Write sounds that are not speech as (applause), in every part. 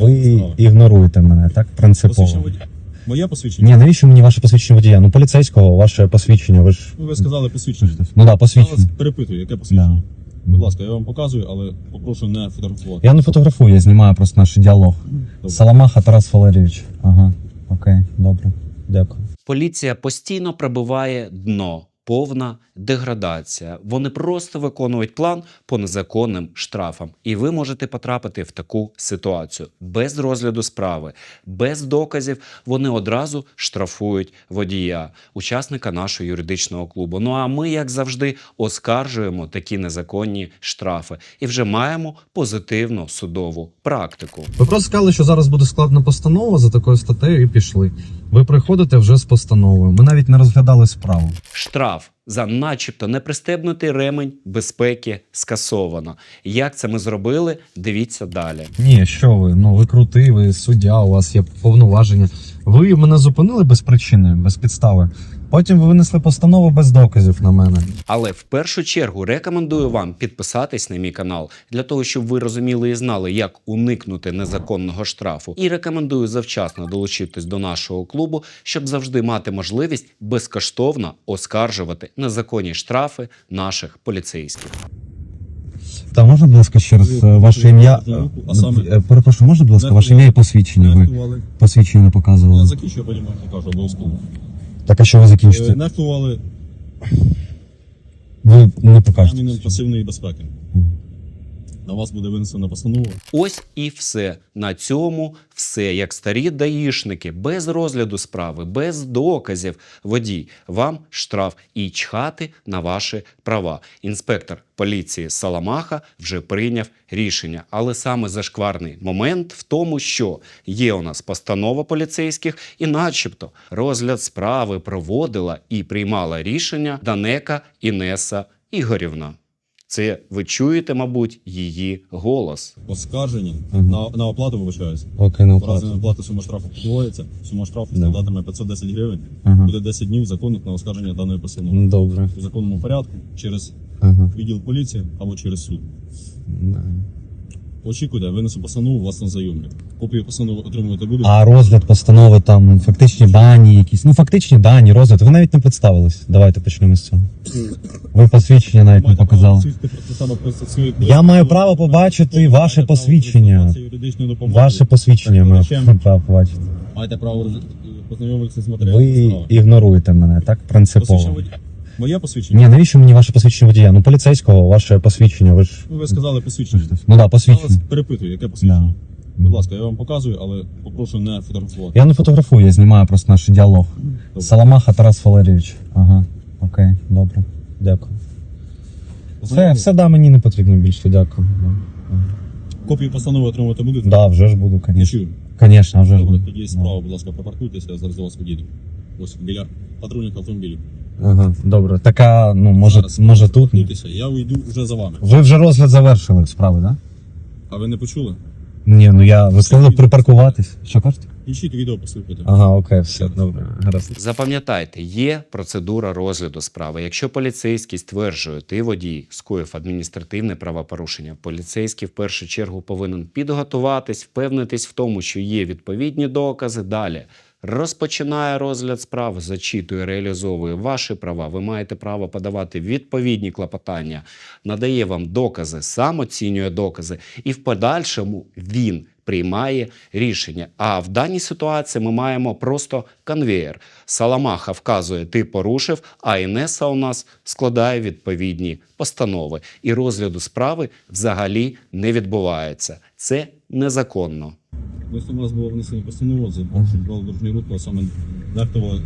Ви ігноруєте мене, так? Принципово. Посвідчення водія. Моє посвідчення? Ні, навіщо мені ваше посвідчення водія? Ну, поліцейського, ваше посвідчення, ви ж. Ну, ви сказали посвідчення. Ну так, да, Я посвідчення. вас перепитую, яке посвідчення. Да. Будь ласка, я вам показую, але попрошу не фотографувати. Я не фотографую, я знімаю просто наш діалог. Добре. Саламаха Тарас Валерійович. Ага, окей, добре. Дякую. Поліція постійно пробиває дно, повна деградація. Вони просто виконують план по незаконним штрафам, і ви можете потрапити в таку ситуацію без розгляду справи, без доказів. Вони одразу штрафують водія, учасника нашого юридичного клубу. Ну а ми, як завжди, оскаржуємо такі незаконні штрафи і вже маємо позитивну судову практику. Ви просто сказали, що зараз буде складна постанова за такою статтею і пішли. Ви приходите вже з постановою. Ми навіть не розглядали справу. Штраф за начебто непристебнутий ремень безпеки скасовано. Як це ми зробили? Дивіться далі. Ні, що ви? Ну ви крутий, ви суддя, у вас є повноваження. Ви мене зупинили без причини, без підстави. Потім ви винесли постанову без доказів на мене. Але в першу чергу рекомендую вам підписатись на мій канал для того, щоб ви розуміли і знали, як уникнути незаконного штрафу. І рекомендую завчасно долучитись до нашого клубу, щоб завжди мати можливість безкоштовно оскаржувати незаконні штрафи наших поліцейських. Та можна, будь ласка, ще раз е, ваше ім'я? а саме- Е, Перепрошую, можна, будь ласка, ваше ім'я і посвідчення? Ви Нехтували. посвідчення не Я показували. закінчу, я потім вам покажу обов'язково. Так, а що ви Е, закінчите? Нехтували Ви не покажете. камінем пасивної безпеки. На вас буде винесена постанова. Ось і все. На цьому все. Як старі даїшники, без розгляду справи, без доказів. Водій, вам штраф і чхати на ваші права. Інспектор поліції Саламаха вже прийняв рішення. Але саме зашкварний момент в тому, що є у нас постанова поліцейських, і, начебто, розгляд справи проводила і приймала рішення Данека Інеса Ігорівна. Це ви чуєте, мабуть, її голос. Оскарження Мгм. на, на оплату вибачаюся. Окей, на оплату. разі оплату. сума штрафу подвоїться. Сума штрафу Да. складатиме 510 гривень. Ага. Буде 10 днів законних на оскарження даної постанови. Добре. У законному порядку через Ага. відділ поліції або через суд. Да. Очікуйте, винесу постанову вас на зайомник. Копію постанови отримувати будете. А розгляд постанови там фактичні дані, якісь. Ну, фактичні дані, розгляд. Ви навіть не представились. Давайте почнемо з цього. Ви посвідчення навіть не показали. Я маю право побачити ваше посвідчення. Ваше посвідчення маю право побачити. Маєте право познайомитися з матеріалами Ви ігноруєте мене, так? Принципово. Моє посвідчення? Ні, навіщо мені ваше посвідчення водія? Ну, поліцейського, ваше посвідчення, ви ж. Ну, ви сказали посвідчення. Ну так, да, Я вас посвідчення. перепитую, яке посвідчення. Будь ласка, я вам показую, але попрошу не фотографувати. Я не фотографую, я знімаю просто наш діалог. Добре. Саламаха Тарас Валерійович. Ага. Окей, добре. Дякую. Все, все да, мені не потрібно більше, дякую. Копію постанови отримувати будете? Да, вже ж буду, звісно. чую. Звісно, вже ж Добре, буду. тоді справа, будь ласка, припаркуйтеся, я зараз до вас підійду. Ось біля патрульних автомобілів. Ага, добре. Така, ну, може, Зараз може тут. Припаркуйтеся, я уйду вже за вами. Ви вже розгляд завершили справи, так? Да? А ви не почули? Ні, ну я ви сказали припаркуватись. Що кажете? Іншіть відео послухайте. Ага, окей, все, добре. Гаразд. Запам'ятайте, є процедура розгляду справи. Якщо поліцейський стверджує, ти водій скоїв адміністративне правопорушення, поліцейський в першу чергу повинен підготуватись, впевнитись в тому, що є відповідні докази. Далі розпочинає розгляд справи, зачитує, реалізовує ваші права. Ви маєте право подавати відповідні клопотання, надає вам докази, сам оцінює докази, і в подальшому він приймає рішення. А в даній ситуації ми маємо просто конвеєр. Саламаха вказує, ти порушив, а Інеса у нас складає відповідні постанови. І розгляду справи взагалі не відбувається. Це незаконно. Ось у вас було внесено постанову за правил дорожнього руху, а саме нехтували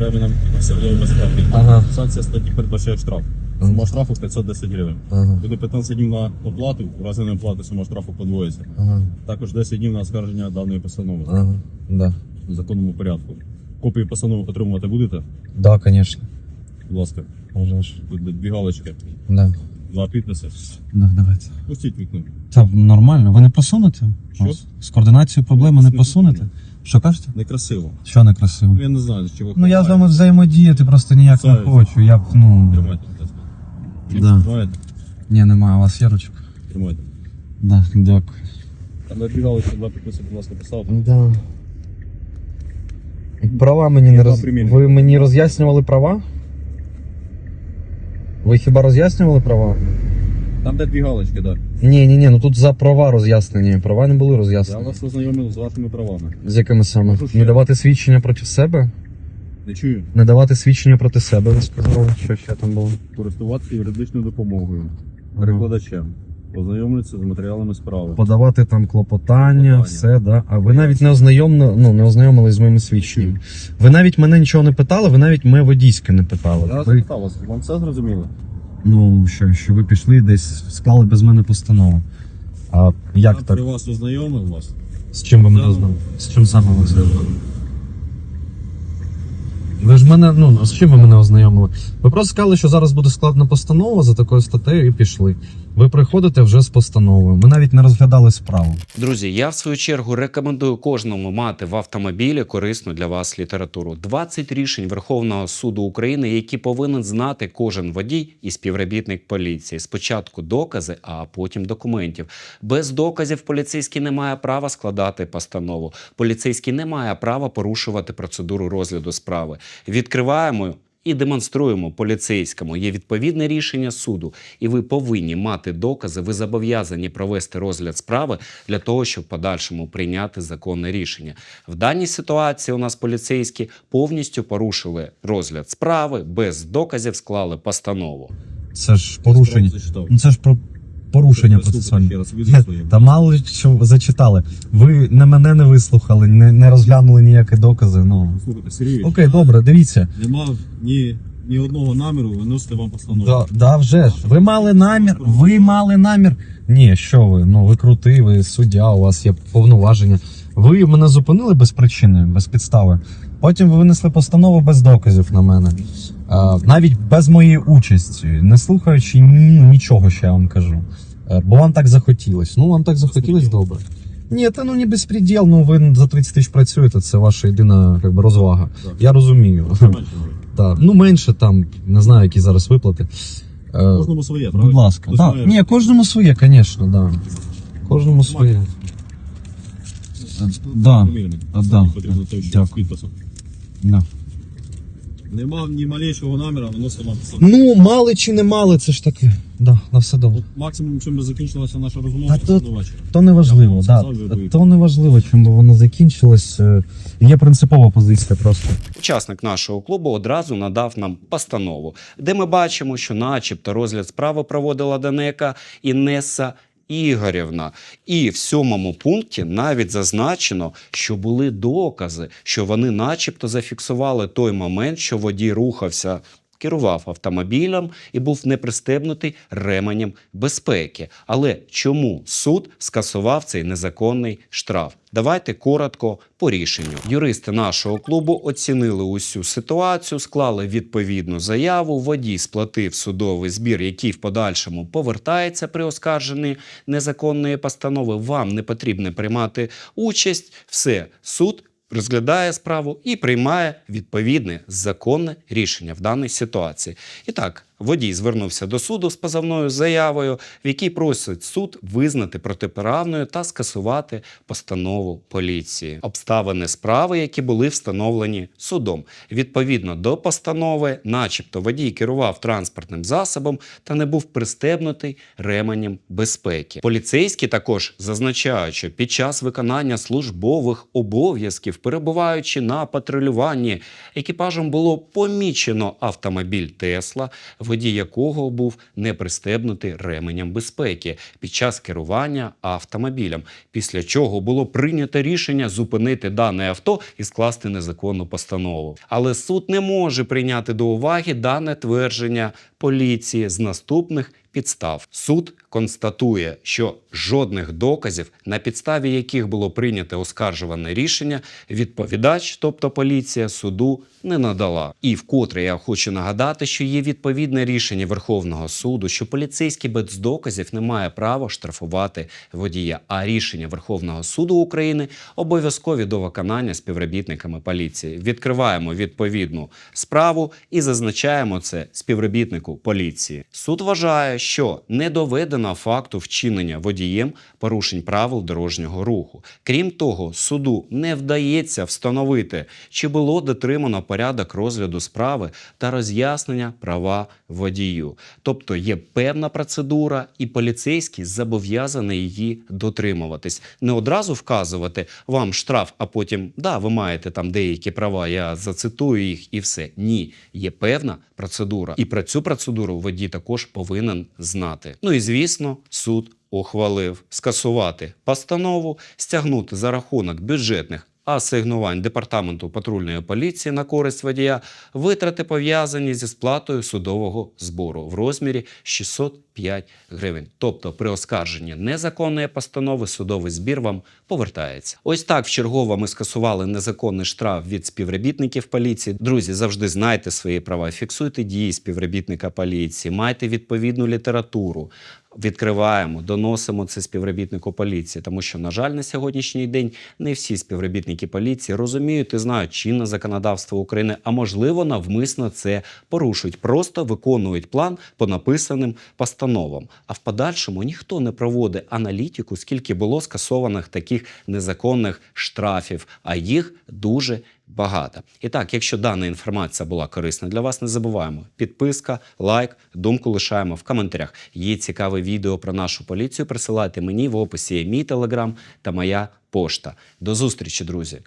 ременем пасивної безпеки. Ага. Санкція статті передбачає штраф. Сума штрафу 510 гривень. Ага, Буде 15 днів на оплату, в разі неоплати сума штрафу подвоїться. ага, Також 10 днів на оскарження даної постанови ага, да. в законному порядку. Копію постанови отримувати будете? Да, звісно. Будь ласка, ж. тут дві галочки, Да. Два підписи. Да, давайте. Пустіть вікно. Це нормально. Ви не посунете? Що? Ось, З координацією проблеми не посунете? Що кажете? Некрасиво. Що некрасиво? Ну, Я не знаю, з чого. Ну я з вами взаємодіяти просто ніяк не хочу. Я б, ну. Тримайте, будь ласка. Да. Тримайте, Ні, немає, у вас є ручка? тримайте. Да, дякую. Там відбігали, що два підписи, будь ласка, поставте. Да. Права мені не роз... Ви мені роз'яснювали права? Ви хіба роз'яснювали права? Там де дві галочки, так. Ні, ні, ні, ну тут за права роз'яснені. Права не були Я роз'яснені. вас ознайомив з вашими правами. З якими саме? Ще. Не давати свідчення проти себе? Не чую. Не давати свідчення проти себе, ви сказали. Що ще там було? Користуватися юридичною допомогою. Перекладачем. Ознайомлюся з матеріалами справи. Подавати там клопотання, Клопотання. все, да. А ви навіть не ознайомно, ну, не ознайомились з моїми свідченнями. Ви навіть мене нічого не питали, ви навіть моє водійське не питали. Я Ви, запитав вас, вам все зрозуміло? ну, що, що ви пішли десь склали без мене постанову. А як Я так? при вас ознайомив вас. З чим ви мене ознайомили? З чим саме ви ознайомили? Ви ж мене, ну, з чим ви мене ознайомили? Ви просто сказали, що зараз буде складна постанова за такою статтею і пішли. Ви приходите вже з постановою. Ми навіть не розглядали справу. Друзі, я в свою чергу рекомендую кожному мати в автомобілі корисну для вас літературу. 20 рішень Верховного суду України, які повинен знати кожен водій і співробітник поліції. Спочатку докази, а потім документів. Без доказів поліцейський не має права складати постанову. Поліцейський не має права порушувати процедуру розгляду справи. Відкриваємо. І демонструємо поліцейському. Є відповідне рішення суду, і ви повинні мати докази. Ви зобов'язані провести розгляд справи для того, щоб в подальшому прийняти законне рішення. В даній ситуації у нас поліцейські повністю порушили розгляд справи без доказів, склали постанову. Це ж порушення. Ну це ж про порушення своїм. Та мало що зачитали. Ви не мене не вислухали, не, не розглянули ніякі докази. Ну Слухайте, Сергій, окей, добре, дивіться. не мав ні, ні одного наміру виносити вам постанову. Да, да, вже ж. Ви мали намір, ви мали намір. Ні, що ви? Ну ви крутий, ви суддя, у вас є повноваження. Ви мене зупинили без причини, без підстави. Потім ви винесли постанову без доказів на мене. А, навіть без моєї участі, не слухаючи ну, нічого, що я вам кажу. Е, Бо вам так захотілось. Ну, вам так захотілось добре. Ні, та ну не безпреділ, ну ви за 30 тисяч працюєте, це ваша єдина як би, розвага. Так. Я розумію. Менше. (laughs) Так, ну менше там, не знаю, які зараз виплати. Е, Кожному своє, правильно? Будь ласка. Хтось Да. має- Ні, кожному своє, звісно, да. Кожному своє. Да. Помірний. А, да. Потрібно той, що Дякую. підписом. Да. Не мав ні малейшого наміру виносити вам постанову. Ну, мали чи не мали, це ж таке. Да, на все добре. От максимум, чим би закінчилася наша розмова, Та це тут- до вечора. То не важливо, вам да. сказав. То не важливо, чим би воно закінчилось. Е, Є принципова позиція просто. Учасник нашого клубу одразу надав нам постанову, де ми бачимо, що, начебто, розгляд справи проводила Данека Інеса Ігорівна. І в сьомому пункті навіть зазначено, що були докази, що вони, начебто, зафіксували той момент, що водій рухався. Керував автомобілем і був не пристебнутий ременем безпеки. Але чому суд скасував цей незаконний штраф? Давайте коротко по рішенню. Юристи нашого клубу оцінили усю ситуацію, склали відповідну заяву. Водій сплатив судовий збір, який в подальшому повертається при оскарженні незаконної постанови. Вам не потрібно приймати участь. Все, суд розглядає справу і приймає відповідне законне рішення в даній ситуації. І так, водій звернувся до суду з позовною заявою, в якій просить суд визнати протиправною та скасувати постанову поліції. Обставини справи, які були встановлені судом. Відповідно до постанови, начебто водій керував транспортним засобом та не був пристебнутий ременем безпеки. Поліцейські також зазначають, що під час виконання службових обов'язків, перебуваючи на патрулюванні, екіпажем було помічено автомобіль Тесла, водій якого був не пристебнутий ременем безпеки під час керування автомобілем. Після чого було прийнято рішення зупинити дане авто і скласти незаконну постанову. Але суд не може прийняти до уваги дане твердження поліції з наступних підстав. Суд констатує, що жодних доказів, на підставі яких було прийнято оскаржуване рішення, відповідач, тобто поліція, суду не надала. І вкотре я хочу нагадати, що є відповідне рішення Верховного суду, що поліцейський без доказів не має права штрафувати водія. А рішення Верховного суду України обов'язкові до виконання співробітниками поліції. Відкриваємо відповідну справу і зазначаємо це співробітнику поліції. Суд вважає, що не доведено факту вчинення водієм порушень правил дорожнього руху. Крім того, суду не вдається встановити, чи було дотримано порядок розгляду справи та роз'яснення права водію. Тобто є певна процедура, і поліцейський зобов'язаний її дотримуватись. Не одразу вказувати вам штраф, а потім да, ви маєте там деякі права, я зацитую їх і все. Ні, є певна процедура. І про цю процедуру водій також повинен знати. Ну і звісно, суд ухвалив скасувати постанову, стягнути за рахунок бюджетних асигнувань департаменту патрульної поліції на користь водія витрати пов'язані зі сплатою судового збору в розмірі 605 гривень. Тобто, при оскарженні незаконної постанови судовий збір вам повертається. Ось так вчергово ми скасували незаконний штраф від співробітників поліції. Друзі, завжди знайте свої права, фіксуйте дії співробітника поліції, майте відповідну літературу. Відкриваємо, доносимо це співробітнику поліції, тому що, на жаль, на сьогоднішній день не всі співробітники поліції розуміють і знають чинне законодавство України, а можливо, навмисно це порушують, просто виконують план по написаним постановам. А в подальшому ніхто не проводить аналітику, скільки було скасованих таких незаконних штрафів, а їх дуже багато. І так, якщо дана інформація була корисна для вас, не забуваємо. Підписка, лайк, думку лишаємо в коментарях. Є цікаве відео про нашу поліцію. Присилайте мені в описі мій телеграм та моя пошта. До зустрічі, друзі!